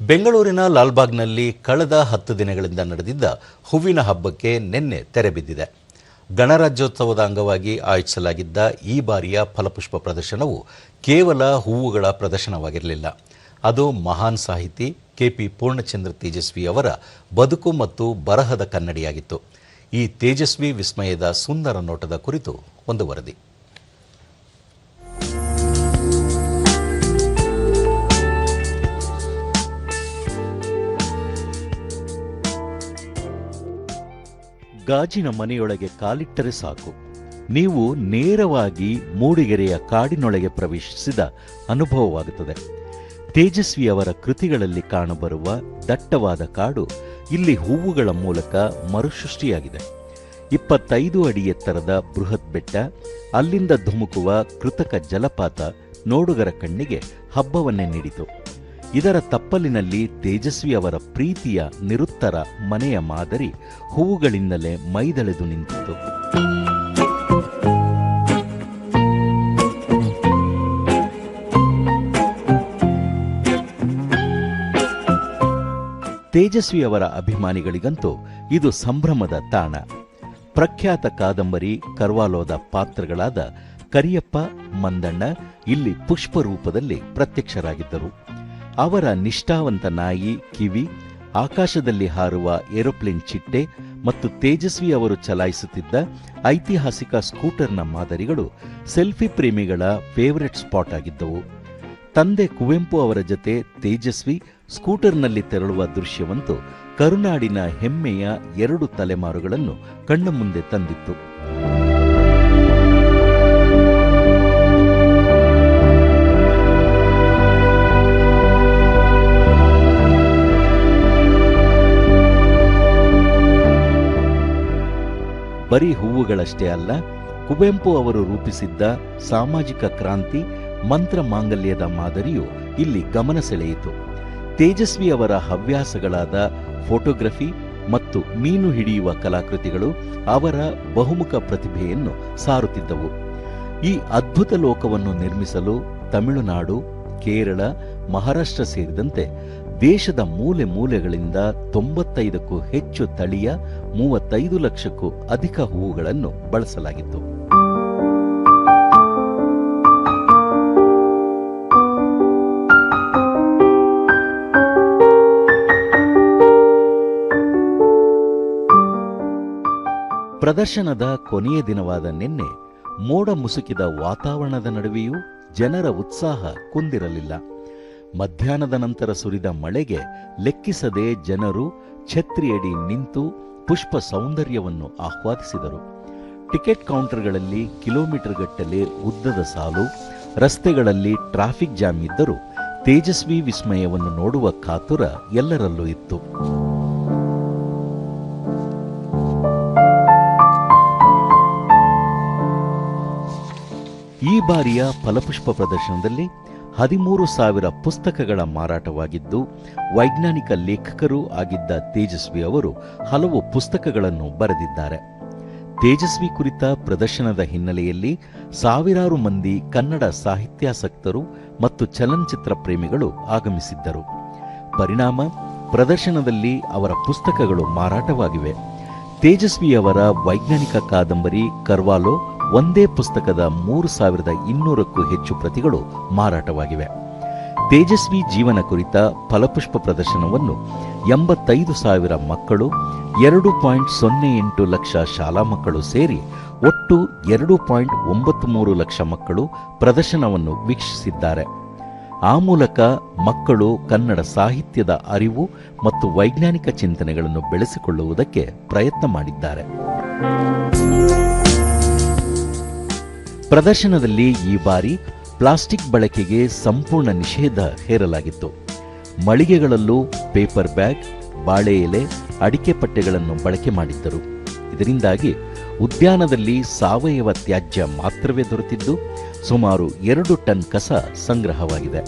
ಬೆಂಗಳೂರಿನ ಲಾಲ್ಬಾಗ್ನಲ್ಲಿ ಕಳೆದ ಹತ್ತು ದಿನಗಳಿಂದ ನಡೆದಿದ್ದ ಹೂವಿನ ಹಬ್ಬಕ್ಕೆ ನಿನ್ನೆ ತೆರೆಬಿದ್ದಿದೆ ಗಣರಾಜ್ಯೋತ್ಸವದ ಅಂಗವಾಗಿ ಆಯೋಜಿಸಲಾಗಿದ್ದ ಈ ಬಾರಿಯ ಫಲಪುಷ್ಪ ಪ್ರದರ್ಶನವು ಕೇವಲ ಹೂವುಗಳ ಪ್ರದರ್ಶನವಾಗಿರಲಿಲ್ಲ. ಅದು ಮಹಾನ್ ಸಾಹಿತಿ ಕೆಪಿ ಪೂರ್ಣಚಂದ್ರ ತೇಜಸ್ವಿ ಅವರ ಬದುಕು ಮತ್ತು ಬರಹದ ಕನ್ನಡಿಯಾಗಿತ್ತು. ಈ ತೇಜಸ್ವಿ ವಿಸ್ಮಯದ ಸುಂದರ ನೋಟದ ಕುರಿತು ಒಂದು ವರದಿ. ಗಾಜಿನ ಮನೆಯೊಳಗೆ ಕಾಲಿಟ್ಟರೆ ಸಾಕು. ನೀವು ನೇರವಾಗಿ ಮೂಡಿಗೆರೆಯ ಕಾಡಿನೊಳಗೆ ಪ್ರವೇಶಿಸಿದ ಅನುಭವವಾಗುತ್ತದೆ. ತೇಜಸ್ವಿಯವರ ಕೃತಿಗಳಲ್ಲಿ ಕಾಣಬರುವ ದಟ್ಟವಾದ ಕಾಡು ಇಲ್ಲಿ ಹೂವುಗಳ ಮೂಲಕ ಮರುಸೃಷ್ಟಿಯಾಗಿದೆ. ಇಪ್ಪತ್ತೈದು ಅಡಿ ಎತ್ತರದ ಬೃಹತ್ ಬೆಟ್ಟ, ಅಲ್ಲಿಂದ ಧುಮುಕುವ ಕೃತಕ ಜಲಪಾತ ನೋಡುಗರ ಕಣ್ಣಿಗೆ ಹಬ್ಬವನ್ನೇ ನೀಡಿತು. ಇದರ ತಪ್ಪಲಿನಲ್ಲಿ ತೇಜಸ್ವಿ ಅವರ ಪ್ರೀತಿಯ ನಿರುತ್ತರ ಮನೆಯ ಮಾದರಿ ಹೂವುಗಳಿಂದಲೇ ಮೈದಳೆದು ನಿಂತಿತು ತೇಜಸ್ವಿಯವರ ಅಭಿಮಾನಿಗಳಿಗಂತೂ ಇದು ಸಂಭ್ರಮದ ತಾಣ. ಪ್ರಖ್ಯಾತ ಕಾದಂಬರಿ ಕರ್ವಾಲೋದ ಪಾತ್ರಗಳಾದ ಕರಿಯಪ್ಪ, ಮಂದಣ್ಣ ಇಲ್ಲಿ ಪುಷ್ಪ ರೂಪದಲ್ಲಿ ಪ್ರತ್ಯಕ್ಷರಾಗಿದ್ದರು. ಅವರ ನಿಷ್ಠಾವಂತ ನಾಯಿ ಕಿವಿ, ಆಕಾಶದಲ್ಲಿ ಹಾರುವ ಏರೋಪ್ಲೇನ್ ಚಿಟ್ಟೆ ಮತ್ತು ತೇಜಸ್ವಿ ಅವರು ಚಲಾಯಿಸುತ್ತಿದ್ದ ಐತಿಹಾಸಿಕ ಸ್ಕೂಟರ್ನ ಮಾದರಿಗಳು ಸೆಲ್ಫಿ ಪ್ರೇಮಿಗಳ ಫೇವರೆಟ್ ಸ್ಪಾಟ್ ಆಗಿದ್ದವು. ತಂದೆ ಕುವೆಂಪು ಅವರ ಜತೆ ತೇಜಸ್ವಿ ಸ್ಕೂಟರ್ನಲ್ಲಿ ತೆರಳುವ ದೃಶ್ಯವಂತೂ ಕರುನಾಡಿನ ಹೆಮ್ಮೆಯ ಎರಡು ತಲೆಮಾರುಗಳನ್ನು ಕಣ್ಣ ಮುಂದೆ ತಂದಿತ್ತು. ಬರೀ ಹೂವುಗಳಷ್ಟೇ ಅಲ್ಲ, ಕುವೆಂಪು ಅವರು ರೂಪಿಸಿದ್ದ ಸಾಮಾಜಿಕ ಕ್ರಾಂತಿ ಮಂತ್ರ ಮಾಂಗಲ್ಯದ ಮಾದರಿಯು ಇಲ್ಲಿ ಗಮನ ಸೆಳೆಯಿತು. ತೇಜಸ್ವಿ ಅವರ ಹವ್ಯಾಸಗಳಾದ ಫೋಟೋಗ್ರಫಿ ಮತ್ತು ಮೀನು ಹಿಡಿಯುವ ಕಲಾಕೃತಿಗಳು ಅವರ ಬಹುಮುಖ ಪ್ರತಿಭೆಯನ್ನು ಸಾರುತ್ತಿದ್ದವು. ಈ ಅದ್ಭುತ ಲೋಕವನ್ನು ನಿರ್ಮಿಸಲು ತಮಿಳುನಾಡು, ಕೇರಳ, ಮಹಾರಾಷ್ಟ್ರ ಸೇರಿದಂತೆ ದೇಶದ ಮೂಲೆ ಮೂಲೆಗಳಿಂದ ತೊಂಬತ್ತೈದಕ್ಕೂ ಹೆಚ್ಚು ತಳಿಯ ಮೂವತ್ತೈದು ಲಕ್ಷಕ್ಕೂ ಅಧಿಕ ಹೂವುಗಳನ್ನು ಬಳಸಲಾಗಿತ್ತು. ಪ್ರದರ್ಶನದ ಕೊನೆಯ ದಿನವಾದ ನಿನ್ನೆ ಮೋಡ ಮುಸುಕಿದ ವಾತಾವರಣದ ನಡುವೆಯೂ ಜನರ ಉತ್ಸಾಹ ಕುಂದಿರಲಿಲ್ಲ. ಮಧ್ಯಾಹ್ನದ ನಂತರ ಸುರಿದ ಮಳೆಗೆ ಲೆಕ್ಕಿಸದೆ ಜನರು ಛತ್ರಿಯಡಿ ನಿಂತು ಪುಷ್ಪ ಸೌಂದರ್ಯವನ್ನು ಆಹ್ವಾದಿಸಿದರು ಟಿಕೆಟ್ ಕೌಂಟರ್ಗಳಲ್ಲಿ ಕಿಲೋಮೀಟರ್ ಗಟ್ಟಲೆ ಉದ್ದದ ಸಾಲು, ರಸ್ತೆಗಳಲ್ಲಿ ಟ್ರಾಫಿಕ್ ಜಾಮ್ ಇದ್ದರೂ ತೇಜಸ್ವಿ ವಿಸ್ಮಯವನ್ನು ನೋಡುವ ಕಾತುರ ಎಲ್ಲರಲ್ಲೂ ಇತ್ತು. ಈ ಬಾರಿಯ ಫಲಪುಷ್ಪ ಪ್ರದರ್ಶನದಲ್ಲಿ ಹದಿಮೂರು ಸಾವಿರ ಪುಸ್ತಕಗಳ ಮಾರಾಟವಾಗಿದ್ದು, ವೈಜ್ಞಾನಿಕ ಲೇಖಕರೂ ಆಗಿದ್ದ ತೇಜಸ್ವಿ ಅವರು ಹಲವು ಪುಸ್ತಕಗಳನ್ನು ಬರೆದಿದ್ದಾರೆ. ತೇಜಸ್ವಿ ಕುರಿತ ಪ್ರದರ್ಶನದ ಹಿನ್ನೆಲೆಯಲ್ಲಿ ಸಾವಿರಾರು ಮಂದಿ ಕನ್ನಡ ಸಾಹಿತ್ಯಾಸಕ್ತರು ಮತ್ತು ಚಲನಚಿತ್ರ ಪ್ರೇಮಿಗಳು ಆಗಮಿಸಿದ್ದರು. ಪರಿಣಾಮ, ಪ್ರದರ್ಶನದಲ್ಲಿ ಅವರ ಪುಸ್ತಕಗಳು ಮಾರಾಟವಾಗಿವೆ. ತೇಜಸ್ವಿಯವರ ವೈಜ್ಞಾನಿಕ ಕಾದಂಬರಿ ಕರ್ವಾಲೋ ಒಂದೇ ಪುಸ್ತಕದ ಮೂರು ಸಾವಿರದ ಇನ್ನೂರಕ್ಕೂ ಹೆಚ್ಚು ಪ್ರತಿಗಳು ಮಾರಾಟವಾಗಿವೆ. ತೇಜಸ್ವಿ ಜೀವನ ಕುರಿತ ಫಲಪುಷ್ಪ ಪ್ರದರ್ಶನವನ್ನು ಎಂಬತ್ತೈದು ಸಾವಿರ ಮಕ್ಕಳು, ಎರಡು ಪಾಯಿಂಟ್ ಸೊನ್ನೆ ಎಂಟು ಲಕ್ಷ ಶಾಲಾ ಮಕ್ಕಳು ಸೇರಿ ಒಟ್ಟು ಎರಡು ಪಾಯಿಂಟ್ ಒಂಬತ್ತು ಮೂರು ಲಕ್ಷ ಮಕ್ಕಳು ಪ್ರದರ್ಶನವನ್ನು ವೀಕ್ಷಿಸಿದ್ದಾರೆ. ಆ ಮೂಲಕ ಮಕ್ಕಳು ಕನ್ನಡ ಸಾಹಿತ್ಯದ ಅರಿವು ಮತ್ತು ವೈಜ್ಞಾನಿಕ ಚಿಂತನೆಗಳನ್ನು ಬೆಳೆಸಿಕೊಳ್ಳುವುದಕ್ಕೆ ಪ್ರಯತ್ನ ಮಾಡಿದ್ದಾರೆ. ಪ್ರದರ್ಶನದಲ್ಲಿ ಈ ಬಾರಿ ಪ್ಲಾಸ್ಟಿಕ್ ಬಳಕೆಗೆ ಸಂಪೂರ್ಣ ನಿಷೇಧ ಹೇರಲಾಗಿತ್ತು. ಮಳಿಗೆಗಳಲ್ಲೂ ಪೇಪರ್ ಬ್ಯಾಗ್, ಬಾಳೆ ಎಲೆ, ಅಡಿಕೆ ಪಟ್ಟೆಗಳನ್ನು ಬಳಕೆ ಮಾಡಿದ್ದರು. ಇದರಿಂದಾಗಿ ಉದ್ಯಾನದಲ್ಲಿ ಸಾವಯವ ತ್ಯಾಜ್ಯ ಮಾತ್ರವೇ ದೊರೆತಿದ್ದು ಸುಮಾರು ಎರಡು ಟನ್ ಕಸ ಸಂಗ್ರಹವಾಗಿದೆ.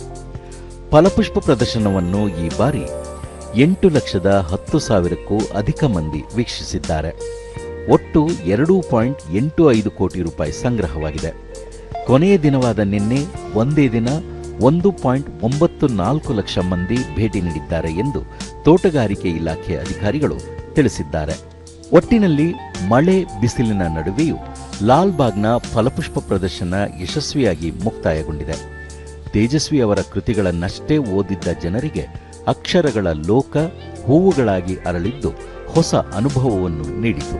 ಫಲಪುಷ್ಪ ಪ್ರದರ್ಶನವನ್ನು ಈ ಬಾರಿ ಎಂಟು ಲಕ್ಷದ ಹತ್ತು ಸಾವಿರಕ್ಕೂ ಅಧಿಕ ಮಂದಿ ವೀಕ್ಷಿಸಿದ್ದಾರೆ. ಒಟ್ಟು ಎರಡು ಪಾಯಿಂಟ್ ಎಂಟು ಐದು ಕೋಟಿ ರೂಪಾಯಿ ಸಂಗ್ರಹವಾಗಿದೆ. ಕೊನೆಯ ದಿನವಾದ ನಿನ್ನೆ ಒಂದೇ ದಿನ ಒಂದು ಪಾಯಿಂಟ್ ಒಂಬತ್ತು ನಾಲ್ಕು ಲಕ್ಷ ಮಂದಿ ಭೇಟಿ ನೀಡಿದ್ದಾರೆ ಎಂದು ತೋಟಗಾರಿಕೆ ಇಲಾಖೆ ಅಧಿಕಾರಿಗಳು ತಿಳಿಸಿದ್ದಾರೆ. ಒಟ್ಟಿನಲ್ಲಿ ಮಳೆ ಬಿಸಿಲಿನ ನಡುವೆಯೂ ಲಾಲ್ಬಾಗ್ನ ಫಲಪುಷ್ಪ ಪ್ರದರ್ಶನ ಯಶಸ್ವಿಯಾಗಿ ಮುಕ್ತಾಯಗೊಂಡಿದೆ. ತೇಜಸ್ವಿ ಅವರ ಕೃತಿಗಳನ್ನಷ್ಟೇ ಓದಿದ್ದ ಜನರಿಗೆ ಅಕ್ಷರಗಳ ಲೋಕ, ಹೂವುಗಳಾಗಿ ಅರಳಿದ್ದು ಹೊಸ ಅನುಭವವನ್ನು ನೀಡಿತು.